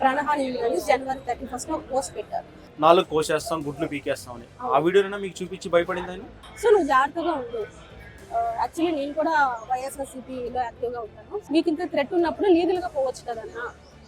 ప్రాణహాని ఉందని January thirty first post పెట్టారు. నాలుగు కోసేస్తాం గుడ్లు పీకేస్తాం అని. ఆ వీడియోనైనా మీకు చూపించి భయపడిందని సో నువ్వు జాగ్రత్తగా ఉండు. యాక్చువల్లీ నేను కూడా వైఎస్ఆర్సీపీలో యాక్టివ్గా ఉంటాను. మీకు ఇంత థ్రెట్ ఉన్నప్పుడు లీగల్గా పోవచ్చు కదన్నా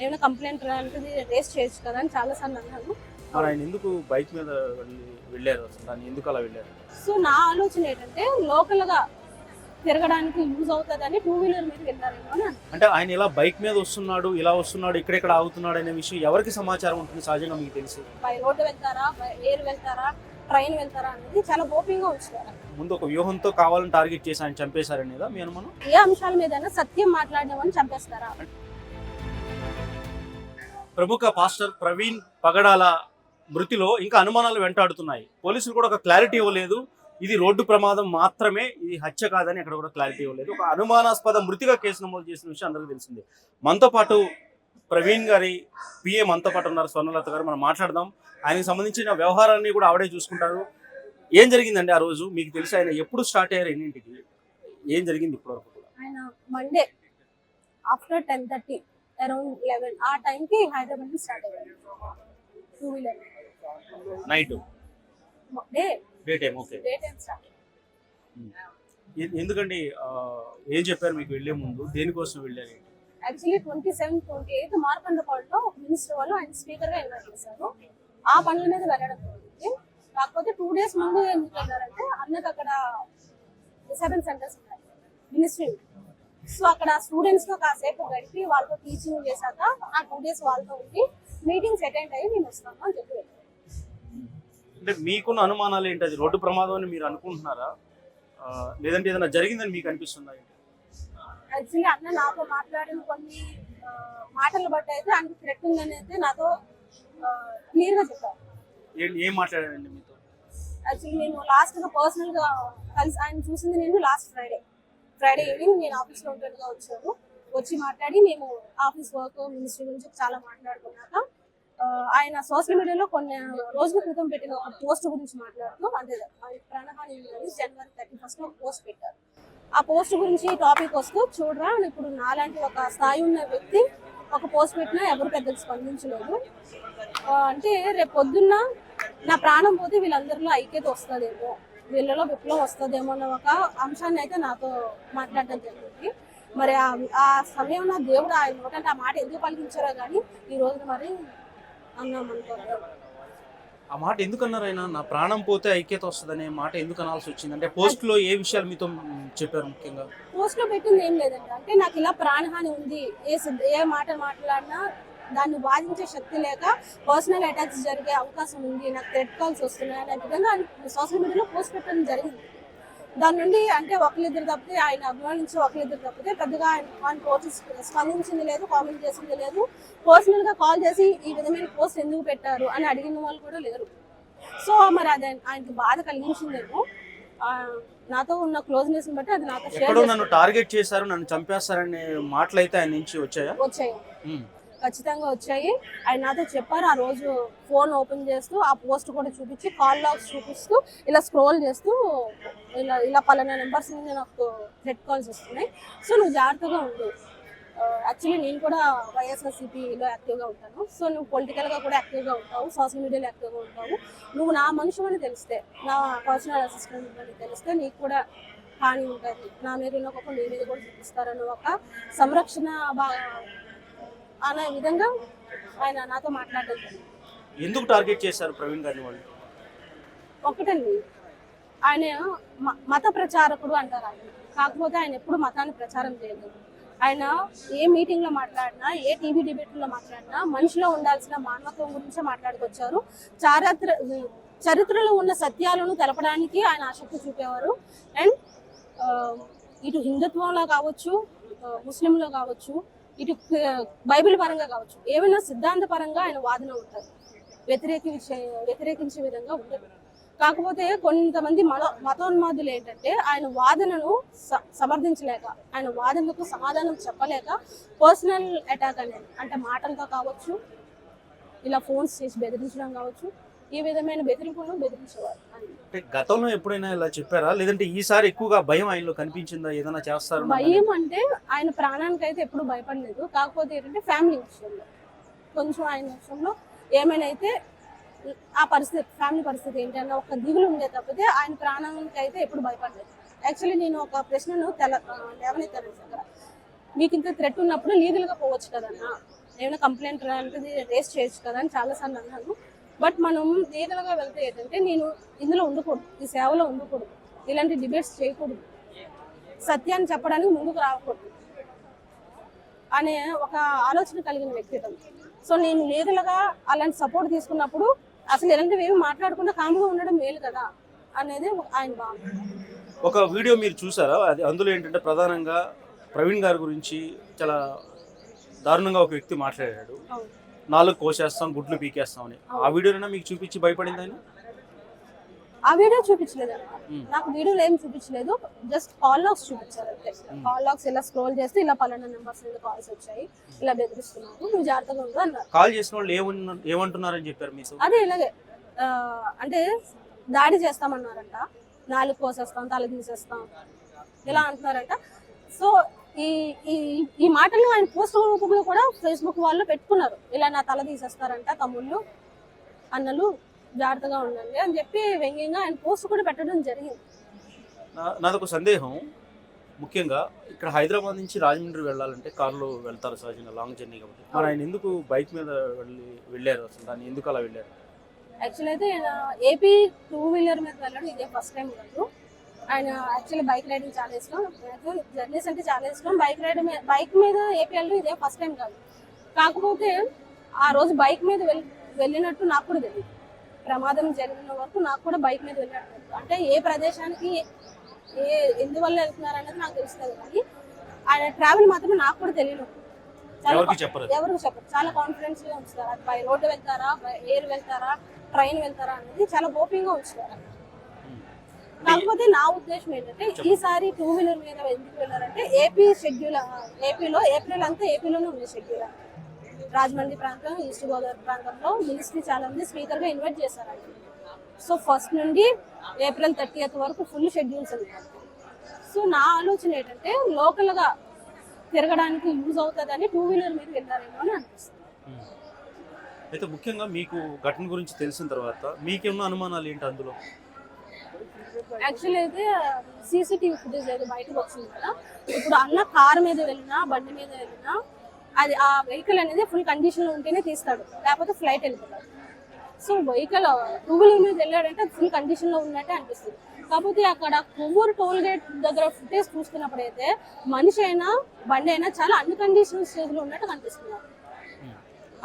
ఏమైనా కంప్లైంట్ లాంటిది రేస్ చేయొచ్చు కదా అని చాలాసార్లు అన్నాను. మరి ఆయన ఎందుకు బైక్ మీద వెళ్ళి వెళ్ళారు దాన్ని ఎందుకు అలా వెళ్ళారు? సో నా ఆలోచన ఏంటంటే లోకల్గా తిరగడానికి యూజ్ అవుతుందని టూ వీలర్ మీద వెళ్ళారేమో. అంటే ఆయన ఇలా బైక్ మీద వస్తున్నాడు ఇలా వస్తున్నాడు ఇక్కడెక్కడ ఆగుతున్నాడు అనే విషయం ఎవరికి సమాచారం ఉంటుంది? సహజంగా మీకు తెలిసి. బై రోడ్డు వెళ్తారా? ఎయిర్ వెళ్తారా? ట్రైన్ వెళ్తారా అనేది చాలా గోప్యంగా ఉంచుతారు ముందు ఒక వ్యూహంతో కావాలని టార్గెట్ చేసి ఆయన చంపేశారనేదా మీ అనుమానం? ఏ అంశాల మీద సత్యం మాట్లాడినామని చంపేస్తారా? ప్రముఖ పాస్టర్ ప్రవీణ్ పగడాల మృతిలో ఇంకా అనుమానాలు వెంటాడుతున్నాయి. పోలీసులు కూడా ఒక క్లారిటీ ఇవ్వలేదు. ఇది రోడ్డు ప్రమాదం మాత్రమే ఇది హత్య కాదని అక్కడ కూడా క్లారిటీ ఇవ్వలేదు. ఒక అనుమానాస్పద మృతిగా కేసు నమోదు చేసిన విషయం అందరికీ తెలిసిందే. మనతో పాటు ప్రవీణ్ గారి పిఏ మనతో పాటు ఉన్నారు స్వర్ణలత గారు. మనం మాట్లాడదాం. ఆయనకి సంబంధించిన వ్యవహారాన్ని కూడా ఆవిడే చూసుకుంటారు. ఏం జరిగిందండి ఆ రోజు? మీకు తెలిసి ఆయన ఎప్పుడు స్టార్ట్ అయ్యారు ఎన్నింటికి? ఏం జరిగింది ఇప్పటివరకు కూడా? ఆయన Monday after ten thirty around eleven ఆ టైంకి హైదరాబాద్ స్టార్ట్ అయ్యారు. Two wheeler night day day time okay day time start ఎందుకండి ఏం చెప్పారు మీకు వెళ్ళే ముందు? దేనికోసం వెళ్ళారు? Actually twenty seven twenty eighth మార్కండపాడులో minister వాళ్ళు ఆయన స్పీకర్గా ఇన్వైట్ చేశారు. ఆ పనుల మీద వెళ్ళడం జరిగింది. కాకపోతే టూ డేస్ ముందు ఎందుకు వెళ్ళారంటే అన్నకు అక్కడ సెవెన్ సెంటర్స్ ఉన్నాయి. మినిస్ట్రీ సో అక్కడ స్టూడెంట్స్తో కాసేపు గడిపి వాళ్ళతో టీచింగ్ చేశాక ఆ టూ డేస్ వాళ్ళతో ఉండి మీటింగ్స్ అటెండ్ అయ్యి నేను వస్తాను అని చెప్పి. అంటే మీకున్న అనుమానాలు ఏంటి? అది రోడ్డు ప్రమాదం అని మీరు అనుకుంటున్నారా? ఆ, లేదంటే ఏదైనా జరిగిందని మీకు అనిపిస్తుందా యాక్చువల్లీ అన్న నాతో మాట్లాడిన కొన్ని ఆ, మాటలు బట్టి అయితే ఆయనకి థ్రెట్ ఉందని అయితే నాతో క్లియర్గా చెప్పారు. ఏం ఏం మాట్లాడారండి మీతో? యాక్చువల్లీ నేను లాస్ట్గా పర్సనల్గా కలిసి ఆయన చూసింది నేను లాస్ట్ ఫ్రైడే ఫ్రైడే ఈవినింగ్ నేను ఆఫీస్లో ఉంటుండగా వచ్చాను. వచ్చి మాట్లాడి మేము ఆఫీస్ వర్క్ మినిస్ట్రీ గురించి చాలా మాట్లాడుకున్నాక ఆయన సోషల్ మీడియాలో కొన్ని రోజుల క్రితం పెట్టిన ఒక పోస్ట్ గురించి మాట్లాడుతూ అంటే ప్రాణహాని ఉందని జనవరి థర్టీ ఫస్ట్ ఒక పోస్ట్ పెట్టారు. ఆ పోస్ట్ గురించి టాపిక్ వస్తూ చూడరా ఇప్పుడు నాలాంటి ఒక స్థాయి ఉన్న వ్యక్తి ఒక పోస్ట్ పెట్టినా ఎవరు పెద్దలు స్పందించలేదు. అంటే రేపు పొద్దున్న నా ప్రాణం పోతే వీళ్ళందరిలో ఐక్యత వస్తుందేమో వీళ్ళలో విప్లవం వస్తుందేమో అన్న ఒక అంశాన్ని అయితే నాతో మాట్లాడడం జరిగింది. మరి ఆ- సమయంలో దేవుడు ఆయన నోటంటే ఆ మాట ఎందుకు పలికించారో కానీ ఈ రోజున మరి అన్నాం ఆ మాట ఎందుకు అన్నారు ఆయన? నా ప్రాణం పోతే ఐక్యత వస్తుందనే మాట ఎందుకు అనాల్సి వచ్చింది? అంటే పోస్ట్లో ఏ విషయాలు మీతో చెప్పారు ముఖ్యంగా? పోస్ట్లో పెట్టింది ఏం లేదండి. అంటే నాకు ఇలా ప్రాణహాని ఉంది ఏ సిద్ధ- ఏ మాట మాట్లాడినా దాన్ని బాధించే శక్తి లేక పర్సనల్ అటాక్స్ జరిగే అవకాశం ఉంది నాకు థ్రెడ్ కాల్స్ వస్తున్నాయి అనే విధంగా సోషల్ మీడియాలో పోస్ట్ పెట్టడం జరిగింది. దాని నుండి అంటే ఒకరిద్దరు తప్పితే ఆయన అభిమానించి ఒకరిద్దరు తప్పితే పెద్దగా ఆయన ఆయన పోస్ట్ స్పందించింది లేదు కామెంట్ చేసింది లేదు. పర్సనల్గా కాల్ చేసి ఈ విధమైన పోస్ట్ ఎందుకు పెట్టారు అని అడిగిన వాళ్ళు కూడా లేరు. సో మరి అది ఆయన- ఆయనకి బాధ కలిగించిందేమో నాతో ఉన్న క్లోజ్నెస్ బట్టి అది నాతో నన్ను టార్గెట్ చేశారు నన్ను చంపేస్తారనే మాటలు అయితే ఆయన నుంచి వచ్చాయా? వచ్చాయి. ఖచ్చితంగా వచ్చాయి. ఆయన నాతో చెప్పారు ఆ రోజు ఫోన్ ఓపెన్ చేస్తూ ఆ పోస్ట్ కూడా చూపించి కాల్ లాగ్స్ చూపిస్తూ ఇలా స్క్రోల్ చేస్తూ ఇలా ఇలా పలానా నెంబర్స్ నుంచి నాకు థ్రెడ్ కాల్స్ వస్తున్నాయి. సో నువ్వు జాగ్రత్తగా ఉండు. యాక్చువల్లీ నేను కూడా వైఎస్ఆర్సీపీలో యాక్టివ్గా ఉంటాను. సో నువ్వు పొలిటికల్గా కూడా యాక్టివ్గా ఉంటావు సోషల్ మీడియాలో యాక్టివ్గా ఉంటావు. నువ్వు నా మనిషి అని తెలిస్తే నా పర్సనల్ అసిస్టెంట్ అని తెలిస్తే నీకు కూడా హాని ఉంటుంది. నా మీద ఉన్న ఒక నీ మీద కూడా చూపిస్తారన్న ఒక సంరక్షణ బా- అనే విధంగా ఆయన నాతో మాట్లాడడం జరిగింది. ఎందుకు టార్గెట్ చేశారు ప్రవీణ్ గారిని వాళ్ళు? ఒకటండి ఆయన మత ప్రచారకుడు అంటారు ఆయన. కాకపోతే ఆయన ఎప్పుడు మతాన్ని ప్రచారం చేయలేదు. ఆయన ఏ మీటింగ్లో మాట్లాడినా ఏ టీవీ డిబేట్లో మాట్లాడినా మనిషిలో ఉండాల్సిన మానవత్వం గురించే మాట్లాడుకొచ్చారు. చారిత్ర చరిత్రలో ఉన్న సత్యాలను తెలపడానికి ఆయన ఆసక్తి చూపేవారు. అండ్ ఇటు హిందుత్వంలో కావచ్చు ముస్లింలో కావచ్చు ఇటు బైబిల్ పరంగా కావచ్చు. ఏమైనా సిద్ధాంత పరంగా ఆయన వాదన ఉంటుంది. వ్యతిరేకించే వ్యతిరేకించే విధంగా ఉండదు కాకపోతే కొంతమంది మత మతోన్మాదులు ఏంటంటే ఆయన వాదనను స- సమర్థించలేక ఆయన వాదనకు సమాధానం చెప్పలేక పర్సనల్ అటాక్ అనేది అంటే మాటలతో కావచ్చు ఇలా ఫోన్స్ చేసి బెదిరించడం కావచ్చు ఈ విధమైన బెదిరింపులను బెదిరించేవారు. అంటే గతంలో ఎప్పుడైనా ఇలా చెప్పారా? లేదంటే ఈసారి ఎక్కువగా భయం ఆయనలో కనిపించిందా? ఏదైనా చేస్తారు? భయం అంటే ఆయన ప్రాణానికి అయితే ఎప్పుడు భయపడలేదు. కాకపోతే ఏంటంటే ఫ్యామిలీ విషయంలో. కొంచెం ఆయన విషయంలో ఏమైనా అయితే ఆ పరిస్థితి ఫ్యామిలీ పరిస్థితి ఏంటి అన్న ఒక దిగులు ఉండే తప్పితే ఆయన ప్రాణానికి అయితే ఎప్పుడు భయపడలేదు. యాక్చువల్లీ నేను ఒక ప్రశ్నను తెల లేవనెత్తాను దగ్గర మీకు ఇంత థ్రెట్ ఉన్నప్పుడు లీగల్గా పోవచ్చు కదన్నా? ఏమైనా కంప్లైంట్ లాంటిది రేస్ చేయొచ్చు కదా అని చాలాసార్లు అన్నాను. బట్ మనం లీగల్గా వెళ్తే ఏంటంటే నేను ఇందులో ఉండకూడదు ఈ సేవలో ఉండకూడదు ఇలాంటి డిబేట్స్ చేయకూడదు. సత్యాన్ని చెప్పడానికి ముందుకు రాకూడదు అనే ఒక ఆలోచన కలిగిన వ్యక్తిత్వం సో నేను లీగల్గా అలాంటి సపోర్ట్ తీసుకున్నప్పుడు అసలు ఇలాంటివి ఏమి మాట్లాడకుండా కామ్గా ఉండడం మేలు కదా అనేది ఆయన భావన. ఒక వీడియో మీరు చూసారా? అది అందులో ఏంటంటే ప్రధానంగా ప్రవీణ్ గారి గురించి చాలా దారుణంగా ఒక వ్యక్తి మాట్లాడాడు. నాలుగు కోసేస్తాం గుడ్లు పీకేస్తాం అని ఆ వీడియోనైనా మీకు చూపించి భయపడింది ఆయన? ఆ వీడియో చూపించలేదు. నాకు వీడియోలో ఏం చూపించలేదు. జస్ట్ కాల్ లాగ్స్ చూపించారు అంతే. కాల్ లాగ్స్ ఇలా స్క్రోల్ చేస్తే ఇలా పలానా నెంబర్స్ నుండి కాల్స్ వచ్చాయి. ఇలా బెదిరిస్తున్నారు. నువ్వు జాగ్రత్తగా ఉండు అన్నారు. కాల్ చేసిన వాళ్ళు ఏమన్నా ఏమంటున్నారని చెప్పారు మీకు? అదే ఇలాగే. అంటే దాడి చేస్తామన్నారంట. నాలుగు కోసేస్తాం తల తీసేస్తాం ఇలా అంటున్నారంట. సో ఈ ఈ ఈ మాటలు ఆయన పోస్ట్ రూపంలో కూడా ఫేస్బుక్ వాళ్ళు పెట్టుకున్నారు. ఇలా నా తల తీసేస్తారంట తమ్ముళ్ళు అన్నలు జాగ్రత్తగా ఉండండి అని చెప్పి వ్యంగ్యంగా ఆయన పోస్ట్ కూడా పెట్టడం జరిగింది. నాదొక సందేహం. ముఖ్యంగా ఇక్కడ హైదరాబాద్ నుంచి రాజమండ్రి వెళ్ళాలంటే కారులో వెళ్తారు సహజంగా లాంగ్ జర్నీ కాబట్టి. మరి ఆయన ఎందుకు బైక్ మీద వెళ్ళి వెళ్ళారు అసలు? దాన్ని ఎందుకు అలా వెళ్ళారు? యాక్చువల్ అయితే ఏపీ టూ వీలర్ మీద వెళ్ళడం ఇదే ఫస్ట్ టైం కాదు. ఆయన యాక్చువల్లీ బైక్ రైడింగ్ చాలా ఇష్టం. నాకు జర్నీస్ అంటే చాలా ఇష్టం. బైక్ రైడ్ మీద బైక్ మీద ఏపీ వెళ్ళడం ఇదే ఫస్ట్ టైం కాదు. కాకపోతే ఆ రోజు బైక్ మీద వెళ్ వెళ్ళినట్టు నాకు కూడా తెలియదు ప్రమాదం జరిగిన వరకు నాకు కూడా బైక్ మీద వెళ్ళినట్టు. అంటే ఏ ప్రదేశానికి ఏ ఎందువల్ల వెళ్తున్నారు అనేది నాకు తెలుస్తుంది కానీ ఆయన ట్రావెల్ మాత్రం నాకు కూడా తెలియదు చాలా ఎవరికి చెప్పరు చాలా కాన్ఫిడెన్స్గా ఉంచుతారు. బై రోడ్డు వెళ్తారా బై ఎయిర్ వెళ్తారా ట్రైన్ వెళ్తారా అనేది చాలా గోప్యంగా ఉంచుతారు. కాకపోతే నా ఉద్దేశం ఏంటంటే ఈసారి టూ వీలర్ మీద ఎందుకు వెళ్ళారంటే ఏపీ షెడ్యూల్ ఏపీలో ఏప్రిల్ అంతా ఏపీలోనే ఉంది షెడ్యూల్ రాజమండ్రి ప్రాంతం ఈస్ట్ గోదావరి ప్రాంతంలో మినిస్ట్రీ చాలా మంది స్పీకర్గా ఇన్వైట్ చేశారు ఆయన సో ఫస్ట్ నుండి ఏప్రిల్ థర్టీఎత్ వరకు ఫుల్ షెడ్యూల్స్ ఉన్నాయి సో నా ఆలోచన ఏంటంటే లోకల్గా తిరగడానికి యూజ్ అవుతుందని టూ వీలర్ మీద వెళ్ళారేమో అని అనిపిస్తుంది. ఉమ్. అయితే ముఖ్యంగా మీకు ఘటన గురించి తెలిసిన తర్వాత మీకేమన్నా అనుమానాలు ఏంటి అందులో? యాక్చువల్లీ అయితే సీసీటీవీ ఫుటేజ్ ఏదో బయటకు వచ్చింది కదా. ఇప్పుడు అన్న కార్ మీద వెళ్ళినా బండి మీద వెళ్ళినా అది ఆ వెహికల్ అనేది ఫుల్ కండిషన్లో ఉంటేనే తీస్తాడు. లేకపోతే ఫ్లైట్ వెళ్ళిపోతాడు. సో వెహికల్ టూ వీలర్ మీద వెళ్ళాడంటే ఫుల్ కండిషన్లో ఉన్నట్టే అనిపిస్తుంది. కాకపోతే అక్కడ కొవ్వూరు టోల్ గేట్ దగ్గర ఫుటేజ్ చూస్తున్నప్పుడు అయితే మనిషి అయినా బండి అయినా చాలా అన్ని కండిషన్ స్టేజ్లో ఉన్నట్టు కనిపిస్తున్నారు.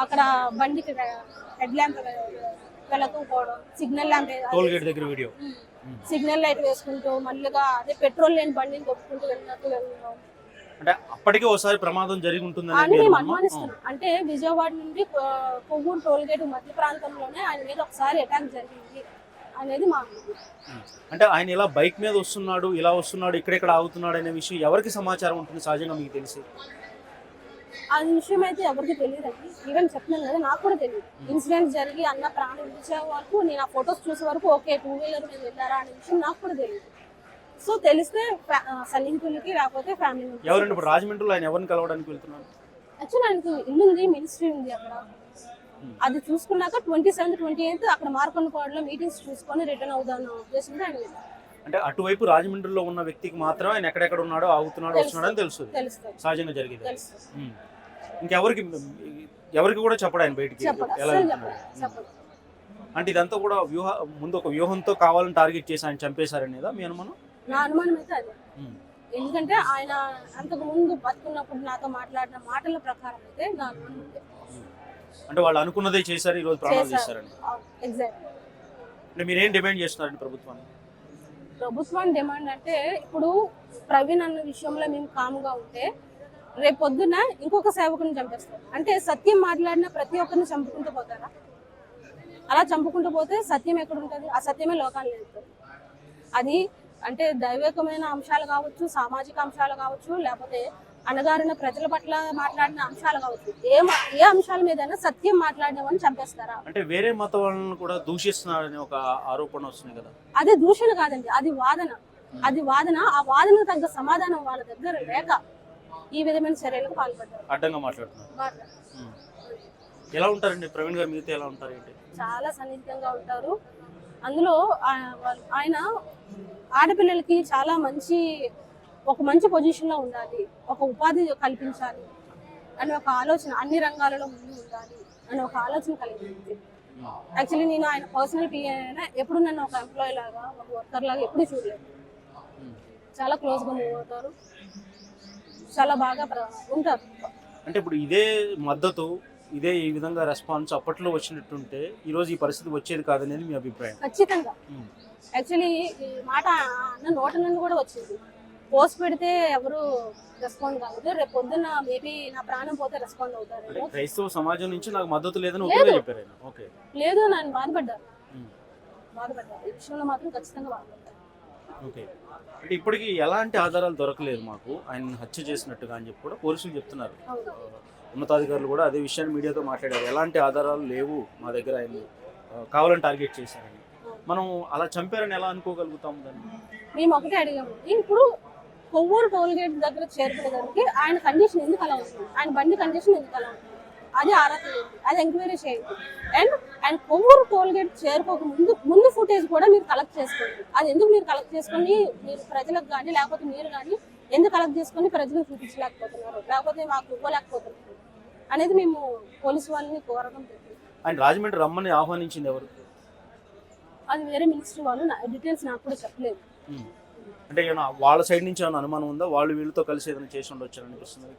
అక్కడ బండికి హెడ్ ల్యాంప్ వెళుతూ పోవడం సిగ్నల్ ల్యాంప్ టోల్ గేట్ దగ్గర వీడియో సిగ్నల్ లైట్ వేసుకుంటూ మళ్ళీగా అదే పెట్రోల్ లేని బండిని కొట్టుకుంటూ వెళ్ళినట్టు అంటే అప్పటికే ఒకసారి ప్రమాదం జరిగి ఉంటుందని అని మీ మేము అనుమానం? అనుమానిస్తున్నాం అంటే విజయవాడ నుండి కొవ్వూరు టోల్ గేట్ మధ్య ప్రాంతంలోనే ఆయన మీద ఒకసారి అటాక్ జరిగింది అనేది మా అనుమానం. అంటే ఆయన ఇలా బైక్ మీద వస్తున్నాడు ఇలా వస్తున్నాడు ఇక్కడెక్కడ ఆగుతున్నాడు అనే విషయం ఎవరికి సమాచారం ఉంటుంది? సహజంగా మీకు తెలిసి? ఆ విషయం అయితే ఎవరికి తెలియదండి. ఈవెన్ చెప్తున్నాను కదా నాకు కూడా తెలియదు. ఇన్సిడెంట్ జరిగి అన్న ప్రాణం విడిచే వరకు నేను ఆ ఫొటోస్ చూసే వరకు ఓకే టూ వీలర్ మీద వెళ్ళారా అనే విషయం నాకు కూడా తెలియదు. సో తెలిస్తే సన్నిహితులకి లేకపోతే ఫ్యామిలీ ఎవరంటే ఇప్పుడు రాజమండ్రిలో ఆయన ఎవరిని కలవడానికి వెళ్తున్నారు? యాక్చువల్ ఆయనకు ఇల్లు ఉంది మినిస్ట్రీ ఉంది అక్కడ. అది చూసుకున్నాక ట్వంటీ సెవెంత్ ట్వంటీ ఎయిత్ అక్కడ మార్కొండపాడులో మీటింగ్స్ చూసుకొని రిటర్న్ అవుదాం ఉద్దేశంతో ఆయన. అంటే అటువైపు రాజమండ్రిలో ఉన్న వ్యక్తికి మాత్రం ఆయన ఎక్కడెక్కడ ఉన్నాడో ఆగుతున్నాడో వస్తున్నాడో అని తెలుసు తెలుస్తుంది. సహజంగా జరిగింది. ఇంకెవరికి ఎవరికి కూడా చెప్పడు ఆయన బయటికి. ఎలా వెళ్తున్నాడు. అంటే ఇదంతా కూడా వ్యూహ ముందు ఒక వ్యూహంతో కావాలని టార్గెట్ చేసి ఆయన చంపేశారనేదా మీ అనుమానం? నా అనుమానం అయితే అదే. ఎందుకంటే ఆయన అంతకు ముందు బతుకున్నప్పుడు నాతో మాట్లాడిన మాటల ప్రకారం అయితే నా అనుమానం ఉంది. అంటే వాళ్ళు అనుకున్నదే చేశారు ఈ రోజు ప్రాణాలు చేశారు. చేశారని ఎగ్జాక్ట్ అంటే మీరేం డిమాండ్ చేస్తున్నారండి ప్రభుత్వాన్ని ప్రభుత్వం డిమాండ్ అంటే ఇప్పుడు ప్రవీణ్ అన్న విషయంలో మేము కామ్గా ఉంటే రేపు పొద్దున ఇంకొక సేవకుని చంపేస్తారు అంటే సత్యం మాట్లాడిన ప్రతి ఒక్కరిని చంపుకుంటూ పోతారా? అలా చంపుకుంటూ పోతే సత్యం ఎక్కడ ఉంటుంది ఆ సత్యమే లోకాన్ని వెళ్తుంది. అది అంటే దైవికమైన అంశాలు కావచ్చు సామాజిక అంశాలు కావచ్చు లేకపోతే అణగారిన ప్రజల పట్ల మాట్లాడిన అంశాలు కావచ్చు ఏ ఏ అంశాల మీదైనా సత్యం మాట్లాడిన వాళ్ళని చంపేస్తారా? అంటే వేరే మత వాళ్ళని కూడా దూషిస్తున్నారని ఒక ఆరోపణ వస్తుంది కదా. అది దూషణ కాదండి అది వాదన. అది వాదన ఆ వాదనకు తగ్గ సమాధానం వాళ్ళ దగ్గర లేక ఈ విధమైన చర్యలకు పాల్పడ్డారు. అడ్డంగా మాట్లాడుతున్నారు. ఎలా ఉంటారండి? ప్రవీణ్ గారు మీతో ఎలా ఉంటారు ఏంటి? చాలా సన్నిహితంగా ఉంటారు. అందులో ఆయన ఆడపిల్లలకి చాలా మంచి ఒక మంచి పొజిషన్లో ఉండాలి ఒక ఉపాధి కల్పించాలి అనే ఒక ఆలోచన అన్ని రంగాలలో ముందు ఉండాలి అనే ఒక ఆలోచన కలిగింది. యాక్చువల్లీ నేను ఆయన పర్సనల్ పిఏ అయినా ఎప్పుడు నన్ను ఒక ఎంప్లాయీ లాగా ఒక వర్కర్ లాగా ఎప్పుడు చూడలేదు. చాలా క్లోజ్గా మూవ్ అవుతారు. చాలా బాగా ఉంటారు. అంటే ఇప్పుడు ఇదే మద్దతు ఇదే ఈ విధంగా రెస్పాన్స్ అప్పట్లో వచ్చినట్టుంటే ఈ రోజు ఈ పరిస్థితి వచ్చేది కాదనేది మీ అభిప్రాయం. ఖచ్చితంగా. యాక్చువల్లీ మాట అన్న నోట నుండి కూడా వచ్చింది. పోస్ట్ పెడితే ఎవరు రెస్పాండ్ కాదు రేపు పొద్దున్న మేబీ నా ప్రాణం పోతే రెస్పాండ్ అంటే అవుతారు క్రైస్తవ సమాజం నుంచి నాకు మద్దతు లేదని ఓపెన్గా చెప్పారు ఓకే. లేదు ఈ విషయంలో మాత్రం ఖచ్చితంగా ఓకే. అంటే ఇప్పటికి ఎలాంటి ఆధారాలు దొరకలేదు మాకు. ఆయన హత్య చేసినట్టుగా అని చెప్పి కూడా పోలీసులు చెప్తున్నారు. ఉన్నతాధికారులు కూడా అదే విషయాన్ని మీడియాతో మాట్లాడారు. ఎలాంటి ఆధారాలు లేవు మా దగ్గర ఆయన కావాలని టార్గెట్ చేశారని. మనం అలా చంపారని ఎలా అనుకోగలుగుతాం దాన్ని? మేము ఒకటే అడిగాము. ఇప్పుడు కొవ్వూరు టోల్ గేట్ దగ్గర చేరుకునేదానికి ఆయన కండిషన్ ఎందుకు అలా ఉంది? ఆయన బండి కండిషన్ ఎందుకు అలా ఉంది? అది ఆరా అది ఎంక్వైరీ చేయండి. And and Kovvur toll gate చేరుకోక ముందు ముందు ఫుటేజ్ కూడా మీరు కలెక్ట్ చేసుకోండి. అది ఎందుకు మీరు కలెక్ట్ చేసుకొని మీరు ప్రజలకు కానీ లేకపోతే మీరు కానీ ఎందుకు కలెక్ట్ చేసుకొని ప్రజలకు చూపించలేకపోతున్నారు? లేకపోతే మాకు ఇవ్వలేకపోతున్నారు? అనేది మేము పోలీసు వాళ్ళని కోరడం ఆయన రాజమండ్రి రమ్మని ఆహ్వానించింది ఎవరు? అది వేరే మినిస్ట్రీ వాళ్ళు. నా డీటెయిల్స్ నాకు కూడా చెప్పలేదు. అంటే ఏమైనా వాళ్ళ సైడ్ నుంచి ఏమైనా అనుమానం ఉందా? వాళ్ళు వీళ్ళతో కలిసి ఏదైనా చేసి ఉండొచ్చు అనిపిస్తుంది?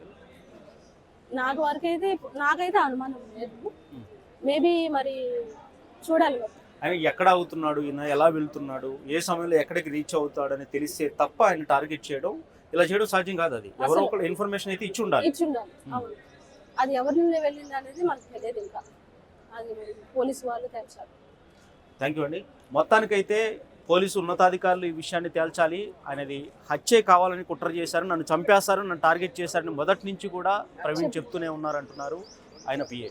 నాకు వరకైతే నాకైతే అనుమానం లేదు. మేబీ మరి చూడాలి. ఆయన ఎక్కడ అవుతున్నాడు? ఈయన ఎలా వెళ్తున్నాడు? ఏ సమయంలో ఎక్కడికి రీచ్ అవుతాడని తెలిస్తే తప్ప ఆయన టార్గెట్ చేయడం ఇలా చేయడం సాధ్యం కాదు అది. ఎవరో ఒకరు ఇన్ఫర్మేషన్ అయితే ఇచ్చి ఉండాలి. ఇచ్చి ఉండాలి. అవును. అది ఎవరి నుండి వెళ్ళింది అనేది మనకు తెలియదు ఇంకా. అది పోలీసు వాళ్ళు తెచ్చారు థ్యాంక్ యూ అండి. మొత్తానికైతే పోలీసు ఉన్నతాధికారులు ఈ విషయాన్ని తేల్చాలి. అనేది హత్యే కావాలని కుట్ర చేశారు నన్ను చంపేశారు నన్ను టార్గెట్ చేశారని మొదటి నుంచి కూడా ప్రవీణ్ చెప్తూనే ఉన్నారంటున్నారు ఆయన పిఏ